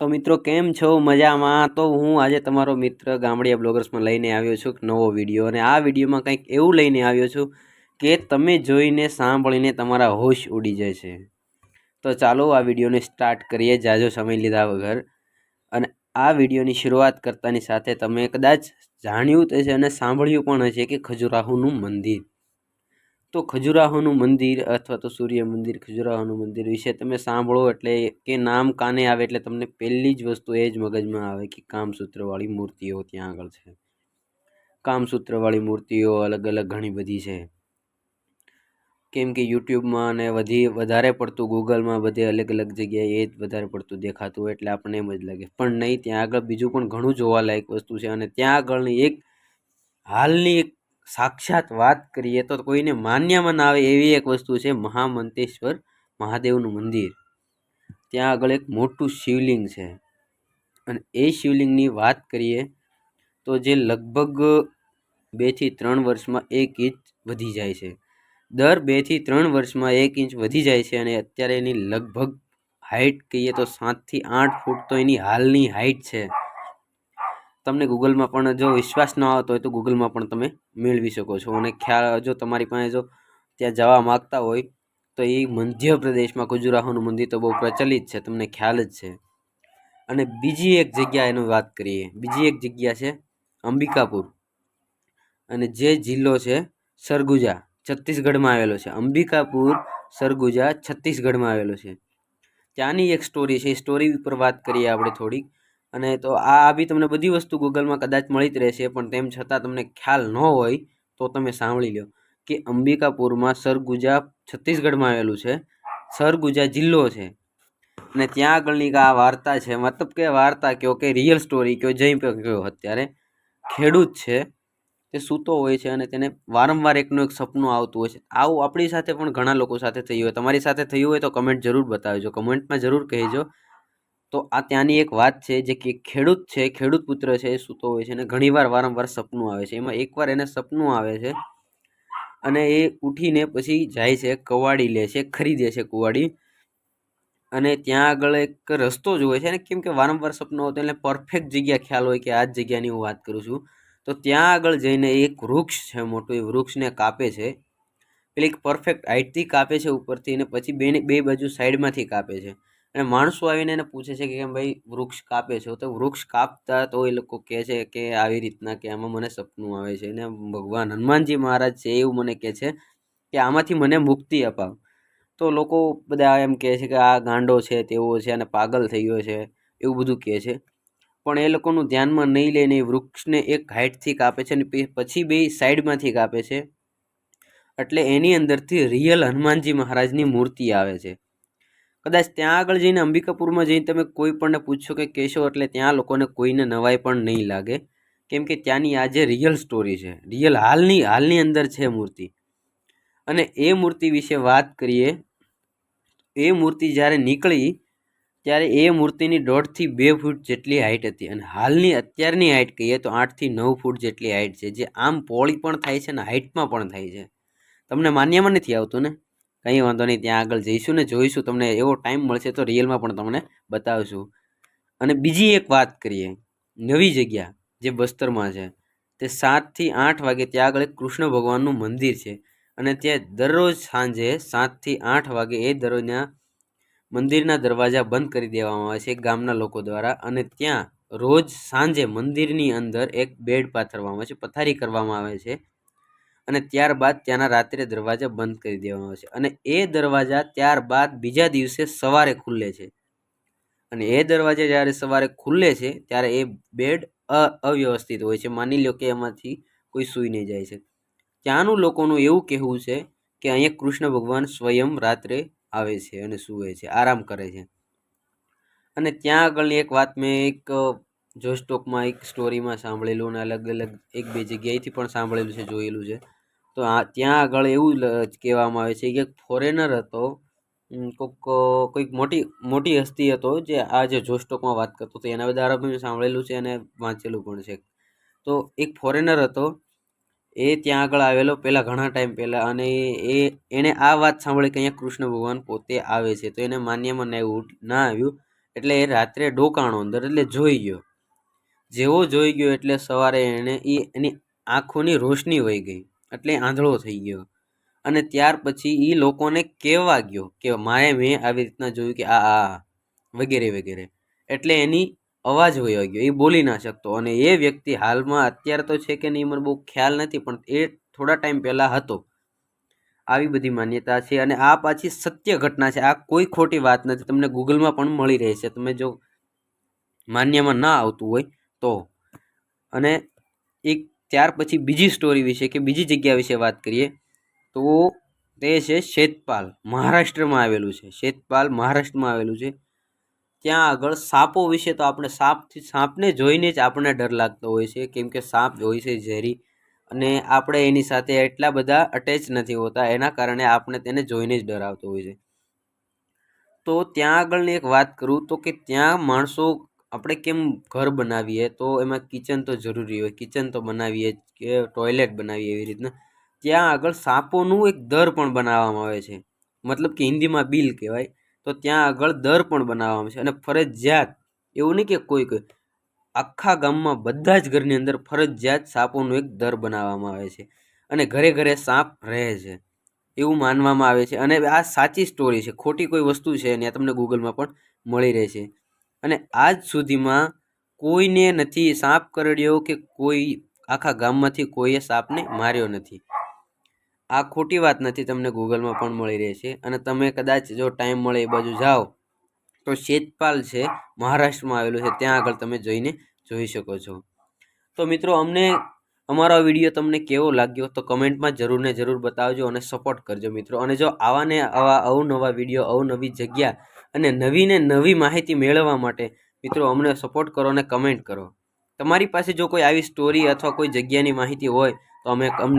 તો મિત્રો, કેમ છો? મજામાં? તો હું આજે તમારો મિત્ર ગામડિયા બ્લોગર્સમાં લઈને આવ્યો છું નવો વીડિયો. અને આ વિડીયોમાં કંઈક એવું લઈને આવ્યો છું કે તમે જોઈને સાંભળીને તમારા હોશ ઉડી જાય છે. તો ચાલો, આ વિડીયોને સ્ટાર્ટ કરીએ જાજો સમય લીધા વગર. અને આ વિડીયોની શરૂઆત કરતાની સાથે તમે કદાચ જાણ્યું તો હશે અને સાંભળ્યું પણ હશે કે ખજુરાહોનું મંદિર. તો ખજુરાહોનું મંદિર અથવા તો સૂર્ય મંદિર, ખજુરાહોનું મંદિર વિશે તમે સાંભળો એટલે કે નામ કાને આવે એટલે તમને પહેલી જ વસ્તુ એ જ મગજમાં આવે કે કામસૂત્રવાળી મૂર્તિઓ ત્યાં આગળ છે. કામસૂત્રવાળી મૂર્તિઓ અલગ અલગ ઘણી બધી છે. કેમ કે યુટ્યુબમાં અને વધી, વધારે પડતું ગૂગલમાં બધે અલગ અલગ જગ્યાએ એ જ વધારે પડતું દેખાતું હોય એટલે આપણને એમ જ લાગે. પણ નહીં, ત્યાં આગળ બીજું પણ ઘણું જોવાલાયક વસ્તુ છે અને ત્યાં આગળની એક હાલની એક સાક્ષાત વાત કરીએ તો કોઈને માન્યમાં ના આવે એવી એક વસ્તુ છે મહામંતેશ્વર મહાદેવનું મંદિર. ત્યાં આગળ એક મોટું શિવલિંગ છે. અને એ શિવલિંગની વાત કરીએ તો જે લગભગ બેથી ત્રણ વર્ષમાં એક ઇંચ વધી જાય છે. દર બેથી ત્રણ વર્ષમાં એક ઇંચ વધી જાય છે અને અત્યારે એની લગભગ હાઇટ કહીએ તો સાતથી આઠ ફૂટ તો એની હાલની હાઇટ છે. તમને ગૂગલમાં પણ જો વિશ્વાસ ન આવતો હોય તો ગૂગલમાં પણ તમે મેળવી શકો છો. અને ખ્યાલ, જો તમારી પાસે જો ત્યાં જવા માગતા હોય તો એ મધ્યપ્રદેશમાં ખજુરાહોનું મંદિર તો બહુ પ્રચલિત છે, તમને ખ્યાલ જ છે. અને બીજી એક જગ્યા એની વાત કરીએ. બીજી એક જગ્યા છે અંબિકાપુર. અને જે જિલ્લો છે સરગુજા, છત્તીસગઢમાં આવેલો છે. અંબિકાપુર, સરગુજા, છત્તીસગઢમાં આવેલો છે. ત્યાંની એક સ્ટોરી છે. એ સ્ટોરી ઉપર વાત કરીએ આપણે થોડીક. અને તો આ બી તમને બધી વસ્તુ ગૂગલમાં કદાચ મળી જ રહેશે, પણ તેમ છતાં તમને ખ્યાલ ન હોય તો તમે સાંભળી લો કે અંબિકાપુરમાં સરગુજા છત્તીસગઢમાં આવેલું છે, સરગુજા જિલ્લો છે. અને ત્યાં આગળની આ વાર્તા છે, મતલબ કે વાર્તા કહો કે રિયલ સ્ટોરી કહો જઈ કહો અત્યારે ખેડૂત છે, તે સૂતો હોય છે અને તેને વારંવાર એકનું એક સપનું આવતું હોય છે. આવું આપણી સાથે પણ ઘણા લોકો સાથે થયું હોય. તમારી સાથે થયું હોય તો કમેન્ટ જરૂર બતાવજો. કમેન્ટમાં જરૂર કહેજો. તો આ ત્યાંની એક વાત છે જે કે ખેડૂત છે, ખેડૂત પુત્ર છે એ સૂતો હોય છે અને ઘણીવાર વારંવાર સપનું આવે છે. એમાં એકવાર એને સપનું આવે છે અને એ ઉઠીને પછી જાય છે, કવાડી લે છે, ખરીદે છે કુવાડી. અને ત્યાં આગળ એક રસ્તો જ હોય છે ને કેમ કે વારંવાર સપનું આવતું એટલે પરફેક્ટ જગ્યા ખ્યાલ હોય કે આ જ જગ્યાની હું વાત કરું છું. તો ત્યાં આગળ જઈને એક વૃક્ષ છે મોટું, એ વૃક્ષને કાપે છે. પેલી પરફેક્ટ હાઇટથી કાપે છે ઉપરથી અને પછી બે બે બાજુ સાઈડમાંથી કાપે છે. અને માણસો આવીને એને પૂછે છે કે કેમ ભાઈ વૃક્ષ કાપે છો? તો વૃક્ષ કાપતા તો એ લોકો કહે છે કે આવી રીતના કે આમાં મને સપનું આવે છે. અને ભગવાન હનુમાનજી મહારાજ છે એવું મને કહે છે કે આમાંથી મને મુક્તિ અપાવ. તો લોકો બધા એમ કહે છે કે આ ગાંડો છે, તેવો છે અને પાગલ થઈ ગયો છે એવું બધું કહે છે. પણ એ લોકોનું ધ્યાનમાં નહીં લઈને વૃક્ષને એક હાઇટથી કાપે છે અને પછી બે સાઈડમાંથી કાપે છે. એટલે એની અંદરથી રિયલ હનુમાનજી મહારાજની મૂર્તિ આવે છે. કદાચ ત્યાં આગળ જઈને અંબિકાપુરમાં જઈને તમે કોઈ પણને પૂછશો કે કહેશો એટલે ત્યાં લોકોને કોઈને નવાઈ પણ નહીં લાગે. કેમ કે ત્યાંની આ જે રિયલ સ્ટોરી છે રિયલ હાલની હાલની અંદર છે મૂર્તિ. અને એ મૂર્તિ વિશે વાત કરીએ, એ મૂર્તિ જ્યારે નીકળી, ત્યારે એ મૂર્તિની દોઢથી બે ફૂટ જેટલી હાઇટ હતી અને હાલની અત્યારની હાઇટ કહીએ તો આઠથી નવ ફૂટ જેટલી હાઇટ છે, જે આમ પોળી પણ થાય છે અને હાઇટમાં પણ થાય છે. તમને માન્યમાં નથી આવતું ને? કંઈ વાંધો નહીં, ત્યાં આગળ જઈશું ને જોઈશું, તમને એવો ટાઈમ મળશે તો રિયલમાં પણ તમને બતાવશું. અને બીજી એક વાત કરીએ, નવી જગ્યા જે બસ્તરમાં છે, તે સાતથી આઠ વાગે ત્યાં આગળ એક કૃષ્ણ ભગવાનનું મંદિર છે અને ત્યાં દરરોજ સાંજે સાતથી આઠ વાગે એ દરરોજના મંદિરના દરવાજા બંધ કરી દેવામાં આવે છે ગામના લોકો દ્વારા અને ત્યાં રોજ સાંજે મંદિરની અંદર એક બેડ પાથરવામાં આવે છે, પથારી કરવામાં આવે છે. અને ત્યારબાદ ત્યાંના રાત્રે દરવાજા બંધ કરી દેવામાં આવે છે. અને એ દરવાજા ત્યારબાદ બીજા દિવસે સવારે ખુલ્લે છે. અને એ દરવાજા જ્યારે સવારે ખુલ્લે છે, ત્યારે એ બેડ અવ્યવસ્થિત હોય છે. માની લો કે એમાંથી કોઈ સૂઈ નહીં જાય છે. ત્યાંનું લોકોનું એવું કહેવું છે કે અહીંયા કૃષ્ણ ભગવાન સ્વયં રાત્રે આવે છે અને સૂવે છે, આરામ કરે છે. અને ત્યાં આગળની એક વાત મેં એક જોસ્ટોકમાં એક સ્ટોરીમાં સાંભળેલું અને અલગ અલગ એક બે જગ્યાએથી પણ સાંભળેલું છે, જોયેલું છે. તો આ ત્યાં આગળ એવું કહેવામાં આવે છે કે એક ફોરેનર હતો કોઈક કોઈક મોટી મોટી હસ્તી હતો જે આ જે જોસ્ટોકમાં વાત કરતો હતો, એના બધા મેં સાંભળેલું છે અને વાંચેલું પણ છે. તો એક ફોરેનર હતો, એ ત્યાં આગળ આવેલો પહેલાં ઘણા ટાઈમ પહેલાં અને એ, એણે આ વાત સાંભળી કે અહીંયા કૃષ્ણ ભગવાન પોતે આવે છે, તો એને માન્યમાં ના એવું ના આવ્યું, એટલે એ રાત્રે ડોકાણો અંદર, એટલે જોઈ ગયો. જેવો જોઈ ગયો એટલે સવારે એણે એ એની આંખોની રોશની વહી ગઈ. એટલે આંધળો થઈ ગયો. અને ત્યાર પછી એ લોકોને કહેવા ગયો કે મારે મેં આવી રીતના જોયું કે આ આ વગેરે વગેરે. એટલે એની અવાજ વયો ગયો. એ બોલી ના શકતો. અને એ વ્યક્તિ હાલમાં અત્યારે તો છે કે નહીં, મને બહુ ખ્યાલ નથી, પણ એ થોડા ટાઈમ પહેલાં હતો. આવી બધી માન્યતા છે અને આ પાછી સત્ય ઘટના છે. આ કોઈ ખોટી વાત નથી. તમને ગૂગલમાં પણ મળી રહે છે તમે જો માન્યમાં ના આવતું હોય તો. અને એક ત્યાર પછી બીજી સ્ટોરી વિશે કે બીજી જગ્યા વિશે વાત કરીએ, તો તે છે શેતપાલ, મહારાષ્ટ્રમાં આવેલું છે. શેતપાલ મહારાષ્ટ્રમાં આવેલું છે. ત્યાં આગળ સાપો વિશે તો આપણે સાપથી, સાપને જોઈને જ આપણને ડર લાગતો હોય છે. કેમ કે સાપ હોય છે ઝેરી અને આપણે એની સાથે એટલા બધા અટેચ નથી હોતા, એના કારણે આપણે તેને જોઈને જ ડર આવતો હોય છે. તો ત્યાં આગળની એક વાત કરું તો કે ત્યાં માણસો આપણે કેમ ઘર બનાવીએ? તો એમાં કિચન તો જરૂરી હોય. કિચન તો બનાવીએ કે ટોયલેટ બનાવીએ એવી રીતના. ત્યાં આગળ સાપોનું એક દર પણ બનાવવામાં આવે છે. મતલબ કે હિન્દીમાં બિલ કહેવાય. તો ત્યાં આગળ દર પણ બનાવવામાં આવે છે. અને ફરજિયાત, એવું નહીં કે કોઈ કોઈ, આખા ગામમાં બધા જ ઘરની અંદર ફરજિયાત સાપોનું એક દર બનાવવામાં આવે છે. અને ઘરે ઘરે સાપ રહે છે. એવું માનવામાં આવે છે. અને આ સાચી સ્ટોરી છે. ખોટી કોઈ વસ્તુ છે ને તમને ગૂગલમાં પણ મળી રહે છે અને આજ સુધીમાં કોઈને નથી સાપ કરડ્યો કે કોઈ આખા ગામમાંથી કોઈએ સાપને માર્યો નથી. આ ખોટી વાત નથી તમને ગૂગલમાં પણ મળી રહે છે અને તમે કદાચ જો ટાઈમ મળે એ બાજુ જાઓ, તો શેતપાલ છે, મહારાષ્ટ્રમાં આવેલું છે. ત્યાં આગળ તમે જઈને જોઈ શકો છો. તો મિત્રો, અમને અમારો વીડિયો તમને કેવો લાગ્યો તો કમેન્ટમાં જરૂર ને જરૂર બતાવજો અને સપોર્ટ કરજો મિત્રો. અને જો આવા ને આવા અવનવા વીડિયો, અવનવી જગ્યા અને નવી ને નવી માહિતી મેળવવા માટે, મિત્રો, અમને સપોર્ટ કરો અને કમેન્ટ કરો. તમારી પાસે જો કોઈ આવી સ્ટોરી અથવા કોઈ જગ્યાની માહિતી હોય, તો અમે અમને